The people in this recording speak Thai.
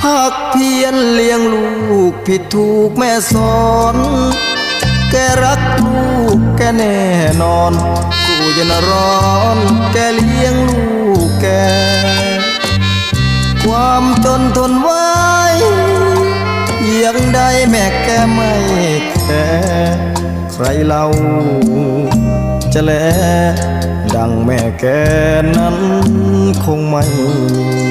ภาคเพียรเลี้ยงลูกผิดถูกแม่สอน แกรักลูกแกแน่นอนกูจะนร้อน แกเลี้ยงลูกแก ความจนทนไว้ยังได้แม่แกไม่แคร์ใครเล่าจะแลดังแม่แกนั้นคงไม่มี